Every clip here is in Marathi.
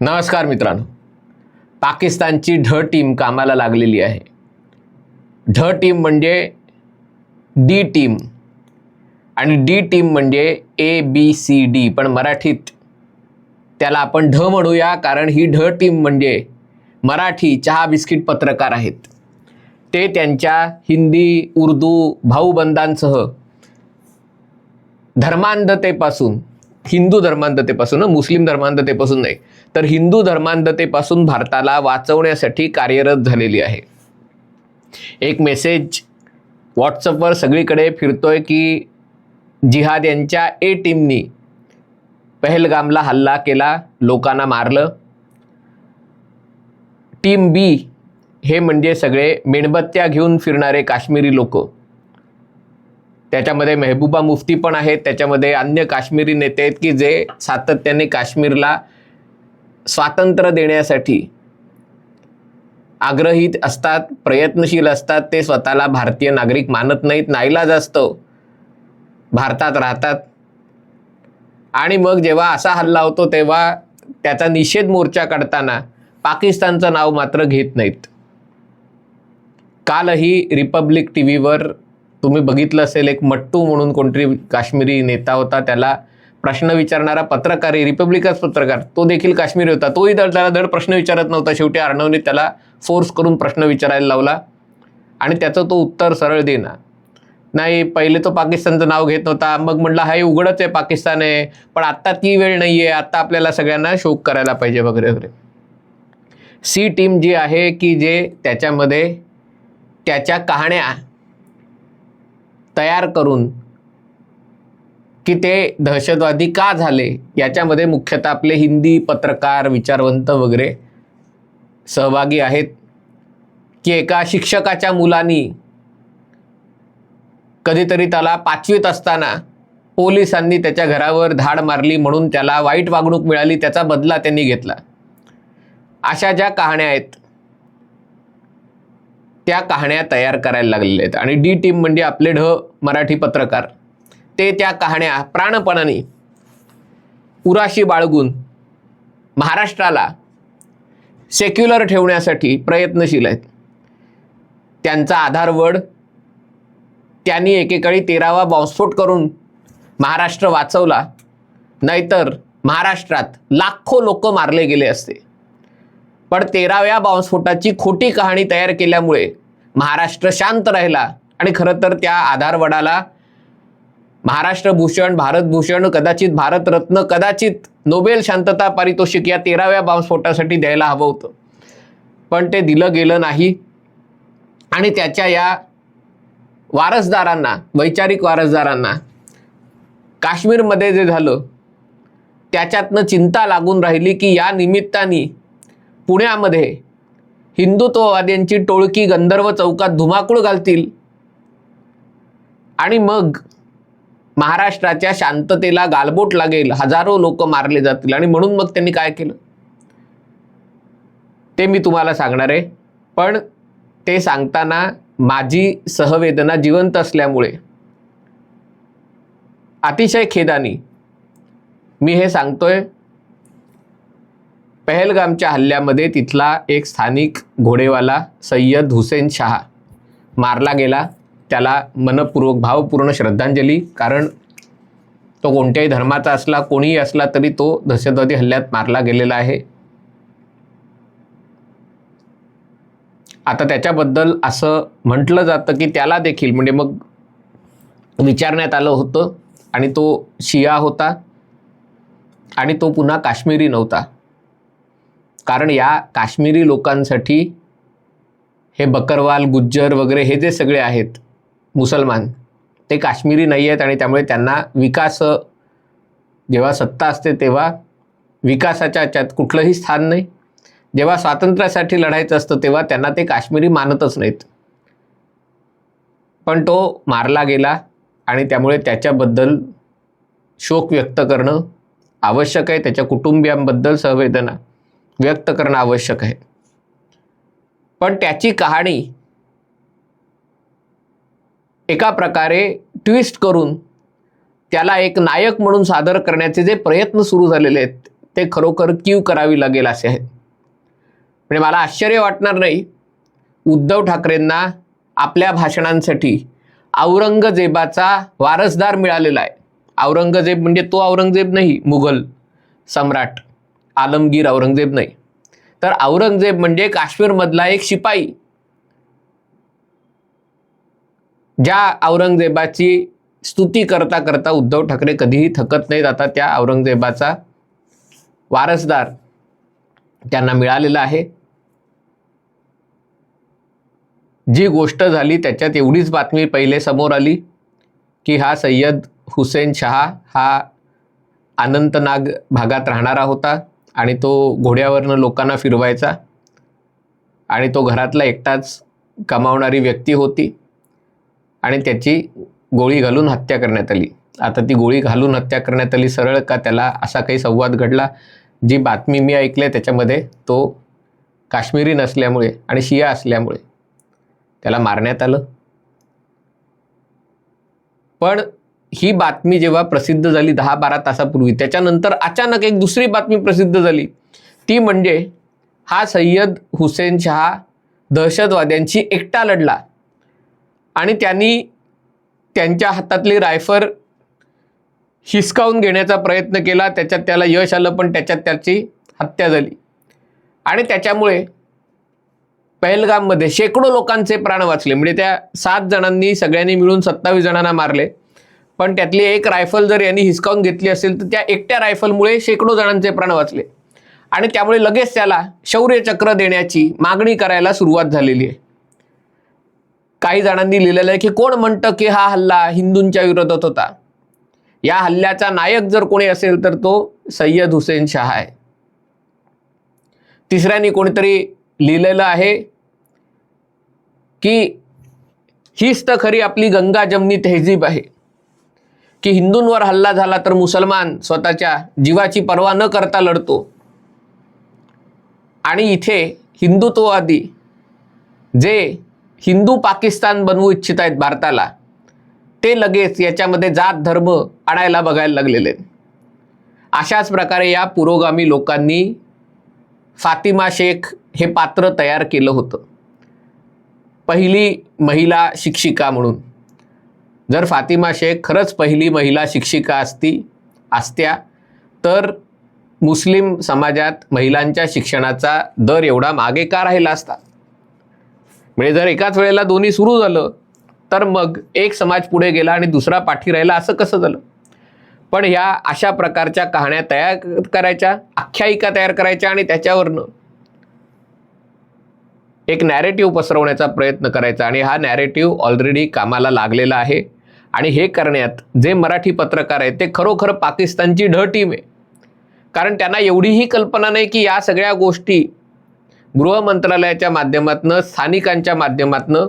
नमस्कार मित्रांनो. पाकिस्तानची ढ टीम कामाला लागलेली आहे. ढ टीम म्हणजे डी टीम आणि डी टीम म्हणजे ए बी सी डी पण मराठीत. त्याला आपण ढ म्हणूया कारण ही ढ टीम म्हणजे मराठी चहा बिस्किट पत्रकार आहेत. ते त्यांच्या हिंदी उर्दू भाऊबंधांसह धर्मांधतेपासून हिंदू धर्मांधतेपासून मुस्लिम धर्मांधतेपासून नाही तर हिंदू धर्मांधतेपासून भारताला वाचवण्यासाठी कार्यरत झालेली आहे. एक मेसेज व्हॉट्सअपवर सगळीकडे फिरतोय की जिहाद यांच्या ए टीमनी पहलगामला हल्ला केला लोकांना मारलं. टीम बी हे म्हणजे सगळे मेणबत्त्या घेऊन फिरणारे काश्मीरी लोक. त्याच्यामध्ये मेहबूबा मुफ्ती पण आहेत. त्याच्यामध्ये अन्य काश्मीरी नेते आहेत की जे सातत्याने काश्मीरला स्वातंत्र्य देण्यासाठी आग्रहीत असतात प्रयत्नशील असतात. ते स्वतःला भारतीय नागरिक मानत नाहीत. नाईलाज असतो भारतात राहतात. आणि मग जेव्हा असा हल्ला होतो तेव्हा त्याचा निषेध मोर्चा काढताना पाकिस्तानचं नाव मात्र घेत नाहीत. कालही रिपब्लिक टी व्हीवर तुम्ही बघितलं असेल एक मट्टू म्हणून कोणतरी काश्मीरी नेता होता त्याला प्रश्न विचारणारा पत्रकार आहे रिपब्लिकच पत्रकार तो देखील काश्मीरी होता. तोही धड त्याला धड प्रश्न विचारत नव्हता. शेवटी अर्णवने त्याला फोर्स करून प्रश्न विचारायला लावला आणि त्याचं तो उत्तर सरळ देना नाही पहिले तो पाकिस्तानचं नाव घेत नव्हता. मग म्हटलं हा उघडच आहे पाकिस्तान आहे. पण आत्ता ती वेळ नाही आहे आत्ता आपल्याला सगळ्यांना शोक करायला पाहिजे. वगैरे वगैरे. सी टीम जी आहे की जे त्याच्यामध्ये त्याच्या कहाण्या तयार करून की ते दहशतवादी का झाले? याच्यामध्ये मुख्यतः आपले हिंदी पत्रकार विचारवंत वगैरे सहभागी आहेत की एका शिक्षकाच्या मुलानी कधीतरी त्याला पाचवीत असताना पोलिसांनी त्याच्या घरावर धाड मारली म्हणून त्याला वाईट वागणूक मिळाली त्याचा बदला त्यांनी घेतला. अशा ज्या कहाण्या आहेत त्या कहाण्या तयार करायला लागलेल्या आहेत. आणि डी टीम म्हणजे आपले ढ मराठी पत्रकार. ते त्या कहाण्या प्राणपणाने उराशी बाळगून महाराष्ट्राला सेक्युलर ठेवण्यासाठी प्रयत्नशील आहेत. त्यांचा आधारवड त्यांनी एकेकाळी तेरावा बॉम्बस्फोट करून महाराष्ट्र वाचवला. नाहीतर महाराष्ट्रात लाखो लोक मारले गेले असते. पण तेराव्या बॉम्बस्फोटाची खोटी कहाणी तयार केल्यामुळे महाराष्ट्र शांत राहिला. आणि खरं तर त्या आधारवडाला महाराष्ट्र भूषण भारतभूषण कदाचित भारतरत्न कदाचित नोबेल शांतता पारितोषिक या तेराव्या बॉम्बस्फोटासाठी द्यायला हवं होतं. पण ते दिलं गेलं नाही. आणि त्याच्या या वारसदारांना वैचारिक वारसदारांना काश्मीरमध्ये जे झालं त्याच्यातनं चिंता लागून राहिली की या निमित्ताने पुण्यामध्ये हिंदुत्ववाद्यांची टोळकी गंधर्व चौकात धुमाकूळ घालतील. आणि मग महाराष्ट्राच्या शांततेला गालबोट लागेल. हजारो लोक मारले जातील. आणि म्हणून मग त्यांनी काय केलं? ते मी तुम्हाला सांगणार आहे. पण ते सांगताना माझी सहवेदना जिवंत असल्यामुळे अतिशय खेदानी मी हे सांगतोय. पहलगामच्या हल्ल्यामध्ये तिथला एक स्थानिक घोडेवाला सय्यद हुसेन शहा मारला गेला. त्याला मनपूर्वक भावपूर्ण श्रद्धांजली कारण तो कोणत्याही धर्माचा असला कोणीही असला तरी तो दहशतवादी हल्ल्यात मारला गेलेला आहे. आता त्याच्याबद्दल असं म्हटलं जातं की त्याला देखील म्हणजे मग विचारण्यात आलं होतं आणि तो शिया होता आणि तो पुन्हा काश्मीरी नव्हता. कारण या काश्मीरी लोकांसाठी हे बकरवाल गुज्जर वगैरे हे जे सगळे आहेत मुसलमान ते काश्मीरी नाही आहेत आणि त्यामुळे त्यांना विकास जेव्हा सत्ता असते तेव्हा विकासाच्या याच्यात कुठलंही स्थान नाही. जेव्हा स्वातंत्र्यासाठी लढायचं असतं तेव्हा त्यांना ते काश्मीरी मानतच नाहीत. पण तो मारला गेला आणि त्यामुळे त्याच्याबद्दल शोक व्यक्त करणं आवश्यक आहे. त्याच्या कुटुंबियांबद्दल संवेदना. व्यक्त करणं आवश्यक आहे. पण त्याची कहाणी एका प्रकारे ट्विस्ट करून त्याला एक नायक म्हणून सादर करण्याचे जे प्रयत्न सुरू झालेले आहेत ते खरोखर क्यू करावी लागेल असे आहेत. म्हणजे मला आश्चर्य वाटणार नाही उद्धव ठाकरेंना आपल्या भाषणांसाठी औरंगजेबाचा वारसदार मिळालेला आहे. औरंगजेब म्हणजे तो औरंगजेब नाही मुघल सम्राट. आलमगीर औरंगजेब नाही. तर औरंगजेब म्हणजे काश्मीरमधला एक शिपाई. ज्या औरंगजेबाची स्तुती करता करता उद्धव ठाकरे कधीही थकत नाहीत. आता त्या औरंगजेबाचा वारसदार त्यांना मिळालेला आहे. जी गोष्ट झाली त्याच्यात एवढीच बातमी पहिले समोर आली की हा सय्यद हुसेन शहा हा अनंतनाग भागात राहणारा होता. आणि तो घोड्यावरनं लोकांना फिरवायचा आणि तो घरातला एकटाच कमावणारी व्यक्ती होती आणि त्याची गोळी घालून हत्या करण्यात आली. आता ती गोळी घालून हत्या करण्यात आली सरळ का त्याला असा काही संवाद घडला? जी बातमी मी ऐकली त्याच्यामध्ये तो काश्मीरी नसल्यामुळे आणि शिया असल्यामुळे त्याला मारण्यात आलं. पण ही बातमी जेव्हा प्रसिद्ध झाली दहा बारा तासापूर्वी त्याच्यानंतर अचानक एक दुसरी बातमी प्रसिद्ध झाली. ती म्हणजे हा सय्यद हुसेन शहा दहशतवाद्यांशी एकटा लढला आणि त्यांनी त्यांच्या हातातली रायफल हिसकावून घेण्याचा प्रयत्न केला. त्याच्यात त्याला यश आलं पण त्याच्यात त्याची हत्या झाली. आणि त्याच्यामुळे पहलगाममध्ये शेकडो लोकांचे प्राण वाचले. म्हणजे त्या सात जणांनी सगळ्यांनी मिळून सत्तावीस जणांना मारले. पण त्यातली एक रायफल जर यांनी हिसकावून घेतली असेल तर त्या एकट्या रायफलमुळे शेकडो जणांचे प्राण वाचले. आणि त्यामुळे लगेच त्याला शौर्यचक्र देण्याची मागणी करायला सुरुवात झालेली आहे. काही जणांनी लिहिलेलं आहे की कोण म्हणतं की हा हल्ला हिंदूंच्या विरोधात होता? या हल्ल्याचा नायक जर कोणी असेल तर तो सय्यद हुसेन शाह आहे. तिसऱ्यानी कोणीतरी लिहिलेलं आहे की हीच तर खरी आपली गंगा जमनी तहजीब आहे. की हिंदूंवर हल्ला झाला तर मुसलमान स्वतःच्या जीवाची पर्वा न करता लढतो. आणि इथे हिंदुत्ववादी जे हिंदू पाकिस्तान बनवू इच्छित आहेत भारताला ते लगेच याच्यामध्ये जात धर्म आणायला बघायला लागलेले आहेत. अशाच प्रकारे या पुरोगामी लोकांनी फातिमा शेख हे पात्र तयार केलं होतं. पहिली महिला शिक्षिका म्हणून. जर फातिमा शेख खरंच पहिली महिला शिक्षिका असती असत्या तर मुस्लिम समाजात महिलांच्या शिक्षणाचा दर एवढा मागे का राहिला असता? म्हणजे जर एकाच वेळेला दोन्ही सुरू झालं तर मग एक समाज पुढे गेला आणि दुसरा पाठी राहिला असं कसं झालं? पण ह्या अशा प्रकारच्या कहाण्या तयार करायच्या आख्यायिका तयार करायच्या आणि त्याच्यावरनं एक नॅरेटिव्ह पसरवण्याचा प्रयत्न करायचा आणि हा नॅरेटिव्ह ऑलरेडी कामाला लागलेला आहे. आणि हे करण्यात जे मराठी पत्रकार आहेत ते खरोखर पाकिस्तानची ढ टीम आहे. कारण त्यांना एवढीही कल्पना नाही की या सगळ्या गोष्टी गृह मंत्रालयाच्या माध्यमातनं स्थानिकांच्या माध्यमातनं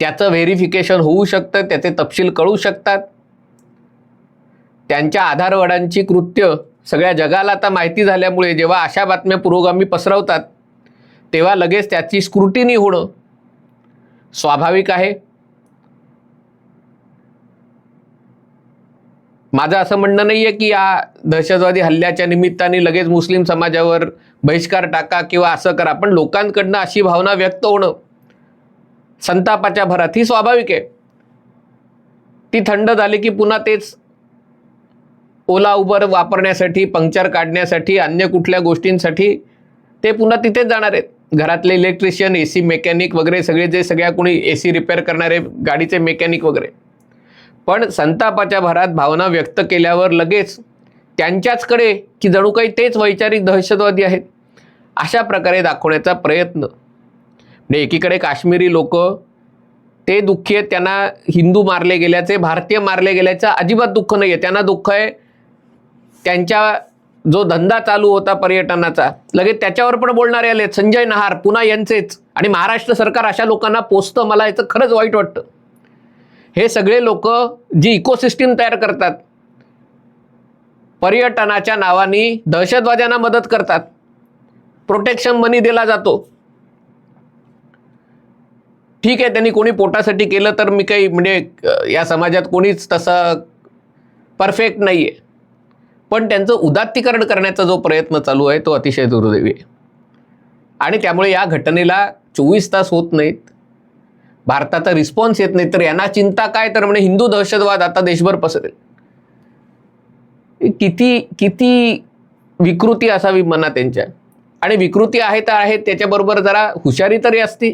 त्याचं व्हेरिफिकेशन होऊ शकतं त्याचे तपशील कळू शकतात. त्यांच्या आधारवडांची कृत्य सगळ्या जगाला आता माहिती झाल्यामुळे जेव्हा अशा बातम्या पुरोगामी पसरवतात तेव्हा लगेच त्याची स्क्रुटिनी होणं स्वाभाविक आहे. माझं असं म्हणणं नाही आहे की या दहशतवादी हल्ल्याच्या निमित्ताने लगेच मुस्लिम समाजावर बहिष्कार टाका किंवा असं करा. पण लोकांकडनं अशी भावना व्यक्त होणं संतापाच्या भरात ही स्वाभाविक आहे. ती थंड झाली की पुन्हा तेच ओला उबर वापरण्यासाठी पंक्चर काढण्यासाठी अन्य कुठल्या गोष्टींसाठी ते पुन्हा तिथेच जाणार आहेत. घरातले इलेक्ट्रिशियन ए सी मेकॅनिक वगैरे सगळे जे सगळ्या कोणी ए सी रिपेअर करणारे गाडीचे मेकॅनिक वगैरे. पण संतापाच्या भरात भावना व्यक्त केल्यावर लगेच त्यांच्याचकडे की जणू काही तेच वैचारिक दहशतवादी आहेत अशा प्रकारे दाखवण्याचा प्रयत्न. म्हणजे एकीकडे काश्मीरी लोक ते दुःखी आहेत त्यांना हिंदू मारले गेल्याचे भारतीय मारले गेल्याचं अजिबात दुःख नाही आहे त्यांना दुःख आहे त्यांच्या जो धंदा चालू होता पर्यटनाचा लगेच त्याच्यावर पण बोलणारे आले संजय नहार पुन्हा यांचेच आणि महाराष्ट्र सरकार अशा लोकांना पोचतं मला याचं खरंच वाईट वाटतं. हे सगळे लोक जी इकोसिस्टीम तयार करतात पर्यटनाच्या नावाने दहशतवाद्यांना मदत करतात. प्रोटेक्शन मनी दिला जातो. ठीक आहे त्यांनी कोणी पोटासाठी केलं तर मी काही म्हणजे या समाजात कोणीच तसं परफेक्ट नाही आहे पण त्यांचं उदात्तीकरण करण्याचा जो प्रयत्न चालू आहे तो अतिशय दुर्दैवी आहे. आणि त्यामुळे या घटनेला चोवीस तास होत नाहीत. भारताचा रिस्पॉन्स येत नाही तर यांना चिंता काय? तर म्हणजे हिंदू दहशतवाद आता देशभर पसरेल. किती किती विकृती असावी म्हणा त्यांच्या आणि विकृती आहे तर आहे त्याच्याबरोबर जरा हुशारी तरी असती.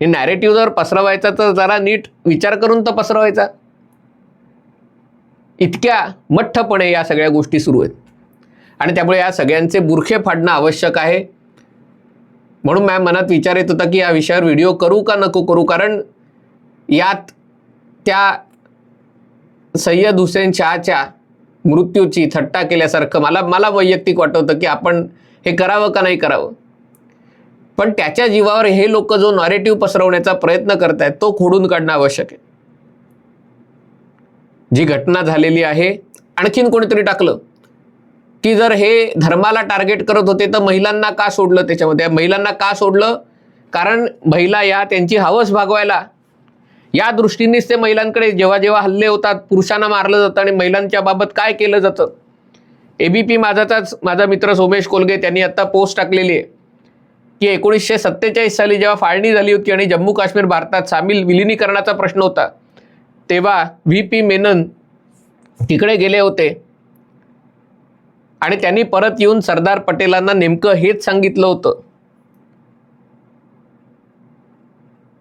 हे नॅरेटिव्ह जर पसरवायचा तर जरा नीट विचार करून तर पसरवायचा. इतक्या मठ्ठपणे या सगळ्या गोष्टी सुरू आहेत. आणि त्यामुळे या सगळ्यांचे बुरखे फाडणं आवश्यक आहे. म्हणून मॅम मनात विचार येत होता की या विषयावर व्हिडिओ करू का नको करू? कारण यात त्या सय्यद हुसेन शहाच्या मृत्यूची थट्टा केल्यासारखं मला मला वैयक्तिक वाटवतं की आपण हे करावं का नाही करावं? पण त्याच्या जीवावर हे लोक जो नॉरेटिव्ह पसरवण्याचा प्रयत्न करत आहेत तो खोडून काढणं आवश्यक आहे. जी घटना झालेली आहे आणखीन कोणीतरी टाकलं? की जर हे धर्माला टार्गेट करत होते तर महिलांना का सोडलं त्याच्यामध्ये? महिलांना का सोडलं? कारण महिला या त्यांची हवस भागवायला. या दृष्टीनेच ते महिलांकडे जेव्हा जेव्हा हल्ले होतात पुरुषांना मारलं जातं आणि महिलांच्या बाबत काय केलं जातं? एबीपी माझाचाच माझा मित्र सोमेश कोलगे त्यांनी आत्ता पोस्ट टाकलेली आहे. की एकोणीसशे सत्तेचाळीस साली जेव्हा फाळणी झाली होती आणि जम्मू काश्मीर भारतात सामील विलिनीकरणाचा प्रश्न होता तेव्हा व्ही पी मेनन तिकडे गेले होते. आणि त्यांनी परत येऊन सरदार पटेलांना नेमकं हेच सांगितलं होतं.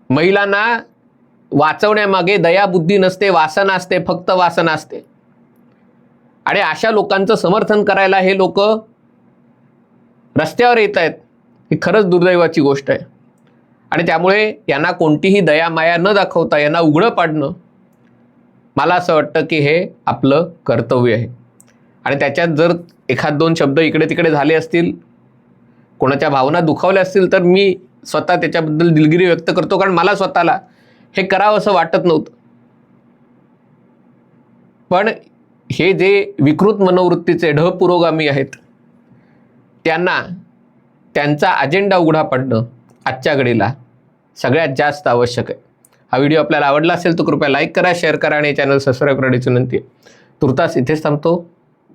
महिलांना वाचवण्यामागे दयाबुद्धी नसते वासना असते फक्त वासना असते. आणि अशा लोकांचं समर्थन करायला हे लोक रस्त्यावर येत आहेत ही खरंच दुर्दैवाची गोष्ट आहे. आणि त्यामुळे यांना कोणतीही दया माया न दाखवता यांना उघडं पाडणं मला असं वाटतं की हे आपलं कर्तव्य आहे. आणि त्याच्यात जर एखाद दोन शब्द इकडे तिकडे झाले असतील कोणाच्या भावना दुखावल्या असतील तर मी स्वतः त्याच्याबद्दल दिलगिरी व्यक्त करतो कारण मला स्वतःला हे करावं असं वाटत नव्हतं. पण हे जे विकृत मनोवृत्तीचे ढ पुरोगामी आहेत त्यांना त्यांचा अजेंडा उघडा पडणं आजच्या घडीला सगळ्यात जास्त आवश्यक आहे. हा व्हिडिओ आपल्याला आवडला असेल तर कृपया लाईक करा शेअर करा आणि चॅनल सबस्क्राईब करण्याची विनंती तुर्तास इथेच थांबतो.